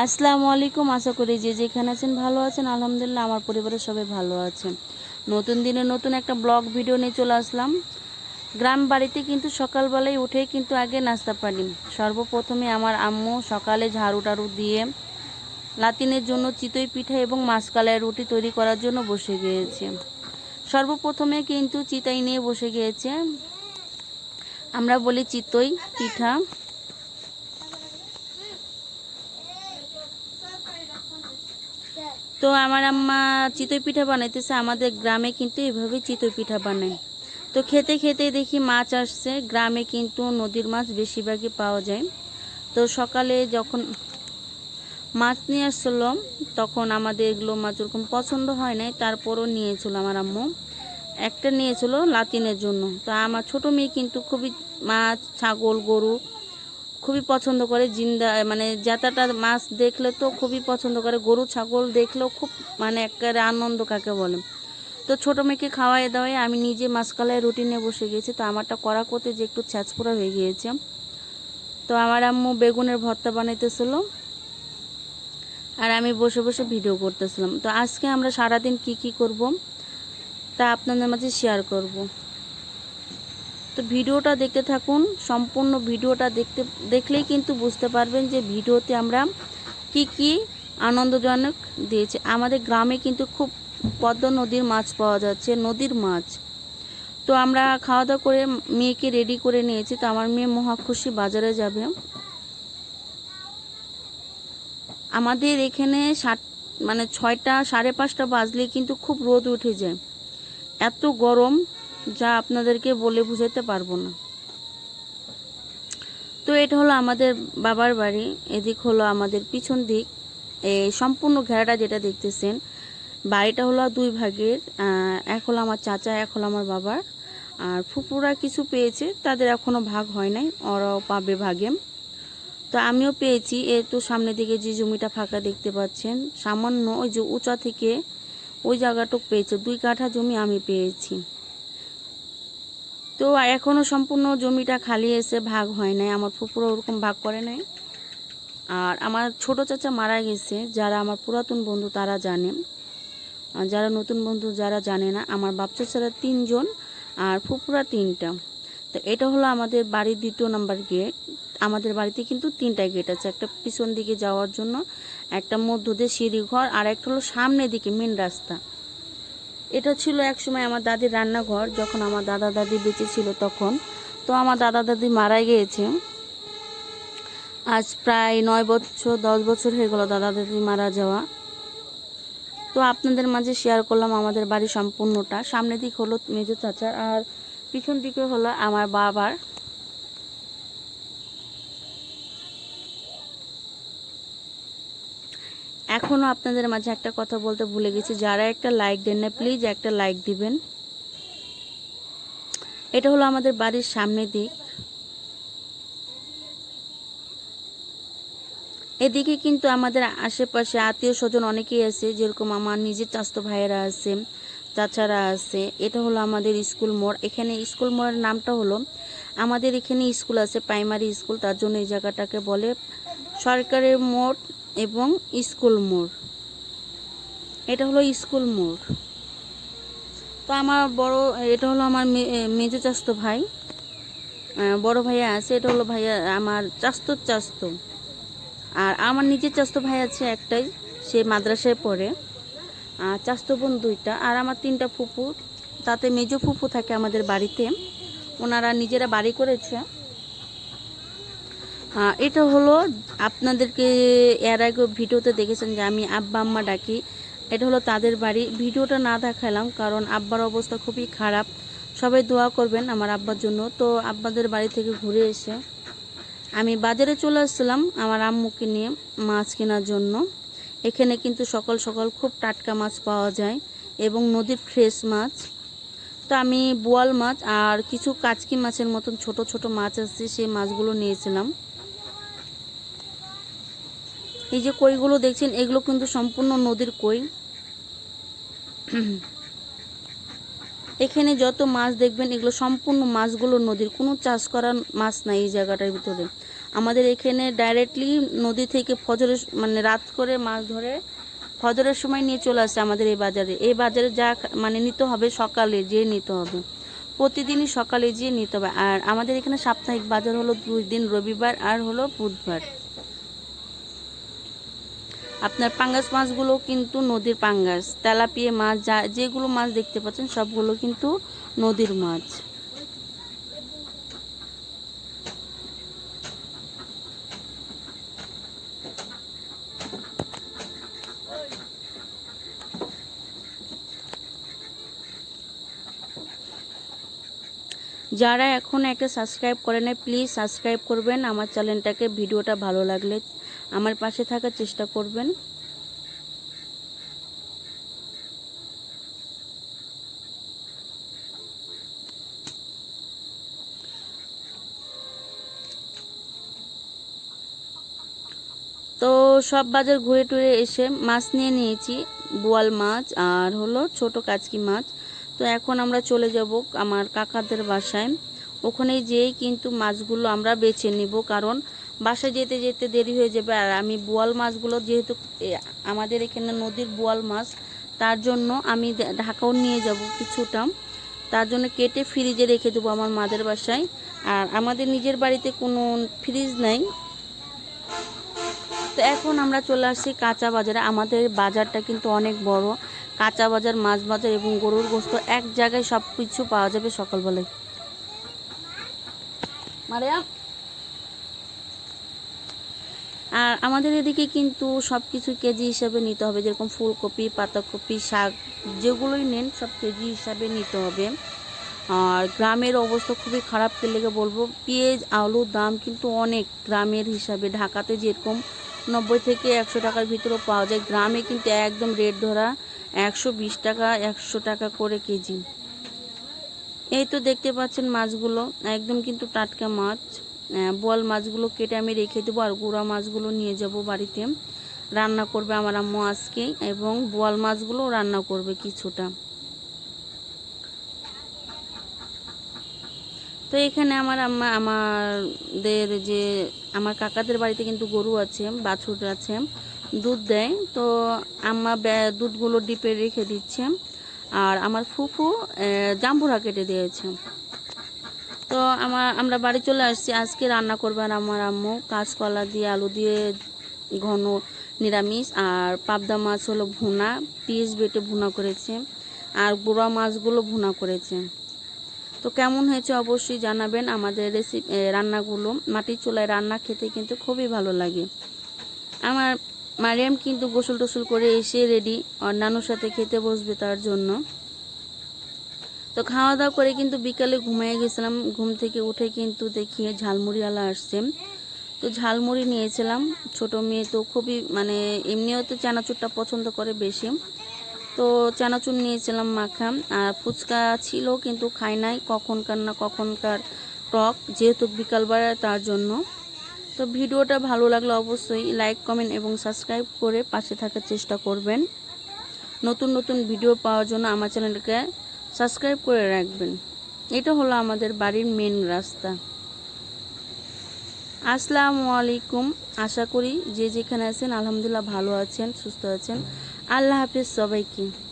আসসালামু আলাইকুম। আশা করি যে যেখানে আছেন ভালো আছেন। আলহামদুলিল্লাহ আমার পরিবারের সবাই ভালো আছেন নতুন দিনে নতুন একটা ব্লগ ভিডিও নিয়ে চলে আসলাম। গ্রাম বাড়িতে কিন্তু সকালবেলায় উঠেই কিন্তু আগে নাস্তা পানি। সর্বপ্রথমে আমার আম্মু সকালে ঝাড়ু টাড়ু দিয়ে লাতিনের জন্য চিতই পিঠা এবং মাছকালাই রুটি তৈরি করার জন্য বসে গিয়েছে। সর্বপ্রথমে কিন্তু চিতাই নিয়ে বসে গিয়েছে। আমরা বলি চিতই পিঠা। তো আমার আম্মা চিতই পিঠা বানাইতেছে, আমাদের গ্রামে কিন্তু এভাবে চিতই পিঠা বানায়। তো খেতে খেতে দেখি মাছ আসছে, গ্রামে কিন্তু নদীর মাছ বেশিরভাগই পাওয়া যায়। তো সকালে যখন মাছ নিয়ে আসছিল, তখন আমাদের এগুলো মাছ ওরকম পছন্দ হয় নাই, তারপরও নিয়েছিল আমার আম্মু। একটা নিয়েছিল লাতিনের জন্য। তো আমার ছোট মেয়ে কিন্তু খুবই মাছ, ছাগল, গরু খুবই পছন্দ করে, জিন্দা মানে জাতাটা মাছ দেখলে তো খুবই পছন্দ করে, গরু, ছাগল দেখলেও খুব মানে একেবারে আনন্দ কাকে বলে। তো ছোটো মেয়েকে খাওয়াই দাওয়াই আমি নিজে মাছকালায় রুটি নিয়ে বসে গিয়েছি তো আমারটা করা করতে যে একটু ছ্যাঁচপোড়া হয়ে গিয়েছে। তো আমার আম্মু বেগুনের ভর্তা বানাইতেছিল আর আমি বসে বসে ভিডিও করতেছিলাম। তো আজকে আমরা সারাদিন কি কি করব তা আপনাদের মাঝে শেয়ার করব। তো ভিডিওটা দেখতে থাকুন, সম্পূর্ণ ভিডিওটা দেখতে, দেখলেই কিন্তু বুঝতে পারবেন যে ভিডিওতে আমরা কি কি আনন্দজনক দিয়েছি। আমাদের গ্রামে কিন্তু খুব পদ্ম নদীর মাছ পাওয়া যাচ্ছে, নদীর মাছ। তো আমরা খাওয়া দাওয়া করে মেয়েকে রেডি করে নিয়েছি, তো আমার মেয়ে মহা খুশি বাজারে যাবে। আমাদের এখানে সাত মানে ছয়টা সাড়ে পাঁচটা বাজলে কিন্তু খুব রোদ উঠে যায়। এত গরম যা আপনাদেরকে বলে বুঝাতে পারব না। তো এটা হলো আমাদের বাবার বাড়ি, এদিক হলো আমাদের পিছন দিক। এই সম্পূর্ণ ঘেরাটা যেটা দেখতেছেন, বাড়িটা হলো দুই ভাগের এক হলো আমার চাচা, এক হলো আমার বাবার আর ফুপুরা কিছু পেয়েছে, তাদের এখনও ভাগ হয় নাই, ওরাও পাবে ভাগে। তো আমিও পেয়েছি, এ তো সামনের দিকে যে জমিটা ফাঁকা দেখতে পাচ্ছেন, সামান্য ওই যে উঁচা থেকে ওই জায়গাটুক পেয়েছে, দুই কাঠা জমি আমি পেয়েছি। তো এখনও সম্পূর্ণ জমিটা খালি এসে ভাগ হয় নাই, আমার ফুপুরো ওরকম ভাগ করে নাই। আর আমার ছোট চাচা মারা গেছে, যারা আমার পুরাতন বন্ধু তারা জানে। যারা নতুন বন্ধু যারা জানে না, আমার বাপ চাচারা তিনজন আর ফুপুরা তিনটা। তো এটা হলো আমাদের বাড়ির দ্বিতীয় নাম্বার গেট আমাদের বাড়িতে কিন্তু তিনটা গেট আছে, একটা পিছন দিকে যাওয়ার জন্য, একটা মধ্য দিয়ে সিঁড়ি ঘর, আর একটা হলো সামনের দিকে মেন রাস্তা। এটা ছিল এক সময় আমার দাদির রান্নাঘর, যখন আমার দাদা দাদি বেঁচে ছিল তখন। তো আমার দাদা দাদি মারা গিয়েছে। আজ প্রায় নয় বছর, দশ বছর হয়ে গেল দাদা দাদি মারা যাওয়া। তো আপনাদের মাঝে শেয়ার করলাম আমাদের বাড়ি সম্পূর্ণটা। সামনের দিক হলো মেজো চাচার আর পিছন দিকে হলো আমার বাবার। এখনও আপনাদের মাঝে একটা কথা বলতে ভুলে গেছি। যারা একটা লাইক দেন না প্লিজ একটা লাইক দিবেন। এটা হলো আমাদের বাড়ির সামনে দিক। এদিকে কিন্তু আমাদের আশেপাশে আত্মীয় স্বজন অনেকেই আছে, যেরকম আমার নিজের চাস্তো ভাইয়েরা আছে, চাচারা আছে। এটা হলো আমাদের স্কুল মোড়। এখানে স্কুল মোড়ের নামটা হলো, আমাদের এখানে স্কুল আছে প্রাইমারি স্কুল। তার জন্য এই জায়গাটাকে বলে সরকারের মোড়। এবং স্কুল মোড়। এটা হলো স্কুল মোড়। তো আমার বড়, এটা হলো আমার মেজো চাস্তো ভাই। বড় ভাইয়া আছে, এটা হলো ভাইয়া, আমার চাস্তর চাস্তো। আর আমার নিজের চাস্তো ভাই আছে একটাই, সে মাদ্রাসায় পড়ে। আর চাস্তো বোন দুইটা, আর আমার তিনটা ফুপু। তাতে মেজো ফুপু থাকে আমাদের বাড়িতে। ওনারা নিজেরা বাড়ি করেছে। এটা হলো আপনাদেরকে এর আগে ভিডিওতে দেখেছেন যে আমি আব্বা আম্মা ডাকি। এটা হলো তাদের বাড়ি। ভিডিওটা না দেখালাম কারণ আব্বার অবস্থা খুবই খারাপ। সবাই দোয়া করবেন আমার আব্বার জন্য। তো আব্বাদের বাড়ি থেকে ঘুরে এসে আমি বাজারে চলে আসছিলাম আমার আম্মুকে নিয়ে মাছ কেনার জন্য। এখানে কিন্তু সকাল সকাল খুব টাটকা মাছ পাওয়া যায় এবং নদীর ফ্রেশ মাছ। তো আমি বোয়াল মাছ আর কিছু কাচকি মাছের মতন ছোট ছোট মাছ আছে, সেই মাছগুলো নিয়েছিলাম। এই যে কইগুলো দেখছেন, এগুলো কিন্তু সম্পূর্ণ নদীর কই। এখানে যত মাছ দেখবেন, এগুলো সম্পূর্ণ মাছগুলো নদীর, কোনো চাষ করা মাছ নাই এই জায়গাটার ভিতরে। আমাদের এখানে ডাইরেক্টলি নদী থেকে ফজরের মানে রাত করে মাছ ধরে ফজরের সময় নিয়ে চলে আসে আমাদের এই বাজারে। এই বাজারে যা মানে নিতে হবে সকালে যেয়ে নিতে হবে। প্রতিদিনই সকালে যেয়ে নিতে হবে। আর আমাদের এখানে সাপ্তাহিক বাজার হলো দুই দিন, রবিবার আর হলো বুধবার। আপনার পাঙ্গাস মাছগুলো কিন্তু নদীর পাঙ্গাস, তেলাপিয়া মাছ, যা যেগুলো মাছ দেখতে পাচ্ছেন সবগুলো কিন্তু নদীর মাছ। যারা এখন একটা সাবস্ক্রাইব করে নাই প্লিজ সাবস্ক্রাইব করবেন। আমার চ্যানেলটাকে ভিডিওটা ভালো লাগলে আমার পাশে থাকার চেষ্টা করবেন। তো সব বাজার ঘুরে টুরে এসে মাছ নিয়ে নিয়েছি, বোয়াল মাছ আর হলো ছোট কাচকি মাছ। তো এখন আমরা চলে যাব আমার কাকাদের বাসায়। ওখানে যেয়েই কিন্তু মাছগুলো আমরা বেছে নিব, কারণ বাসায় যেতে যেতে দেরি হয়ে যাবে। আর আমি বোয়াল মাছগুলো যেহেতু আমাদের এখানে নদীর বোয়াল মাছ, তার জন্য আমি ঢাকাও নিয়ে যাব কিছুটা। তার জন্য কেটে ফ্রিজে রেখে দেবো আমার মাদের বাসায়। আর আমাদের নিজের বাড়িতে কোনো ফ্রিজ নাই। তো এখন আমরা চলে আসছি কাঁচা বাজারে। আমাদের বাজারটা কিন্তু অনেক বড়। কাঁচা বাজার, মাছ বাজার এবং গরুর গোস্ত এক জায়গায় সব কিছু পাওয়া যাবে সকালবেলায়। মারিয়া? আর আমাদের এদিকে কিন্তু সব কিছু কেজি হিসাবে নিতে হবে, যেরকম ফুলকপি, পাতাকপি, শাক, যেগুলোই নেন সব কেজি হিসাবে নিতে হবে। আর গ্রামের অবস্থা খুবই খারাপ লেগে বলব? পেঁয়াজ আলুর দাম কিন্তু অনেক গ্রামের হিসাবে। ঢাকাতে যেরকম নব্বই থেকে একশো টাকার ভিতরেও পাওয়া যায়। গ্রামে কিন্তু একদম রেট ধরা একশো বিশ টাকা, একশো টাকা করে কেজি। এই তো দেখতে পাচ্ছেন মাছগুলো, একদম কিন্তু টাটকা মাছ। বোয়াল মাছগুলো কেটে আমি রেখে দেবো আর গুঁড়া মাছগুলো নিয়ে যাব বাড়িতে। রান্না করবে আমার আম্মু আজকে এবং বোয়াল মাছগুলো রান্না করবে কিছুটা। তো এখানে আমার আম্মা, আমাদের যে, আমার কাকাদের বাড়িতে কিন্তু গরু আছে, বাছুর আছে, দুধ দেয়। তো আম্মা দুধগুলো ডিপে রেখে দিচ্ছে। আর আমার ফুফু জাম্বুরা কেটে দিয়েছে। তো আমার, আমরা বাড়ি চলে আসছি। আজকে রান্না করবেন আমার আম্মু। কাঁচকলা দিয়ে আলু দিয়ে ঘন নিরামিষ, আর পাবদা মাছ হলো ভুনা। পিস বেটে ভুনা করেছে, আর গুঁড়া মাছগুলো ভুনা করেছে। তো কেমন হয়েছে অবশ্যই জানাবেন আমাদের রেসিপি রান্নাগুলো। মাটির চুলায় রান্না খেতে কিন্তু খুবই ভালো লাগে। আমার মারিয়াম কিন্তু গোসল টোসল করে এসে রেডি অন্যান্যর সাথে খেতে বসবে তার জন্য। তো খাওয়া দাওয়া করে কিন্তু বিকালে ঘুমিয়ে গেছিলাম। ঘুম থেকে উঠে কিন্তু দেখি ঝালমুড়িওয়ালা আসছে। তো ঝালমুড়ি নিয়েছিলাম। ছোট মেয়ে তো খুবই মানে এমনিও তো চানাচুরটা পছন্দ করে বেশি। তো চানাচুর নিয়েছিলাম মাখা। আর ফুচকা ছিল কিন্তু খাই নাই কখনকার না কখনকার টক, যেহেতু বিকালবেলা তার জন্য। তো ভিডিওটা ভালো লাগলে অবশ্যই লাইক, কমেন্ট এবং সাবস্ক্রাইব করে পাশে থাকার চেষ্টা করবেন। নতুন নতুন ভিডিও পাওয়ার জন্য আমার চ্যানেলটাকে সাবস্ক্রাইব করে রাখবেন। এটা হলো আমাদের বাড়ির মেন রাস্তা। আসসালামু আলাইকুম। আশা করি যে যেখানে আছেন, আলহামদুলিল্লাহ ভালো আছেন, সুস্থ আছেন। আল্লাহ হাফিজ সবাইকে।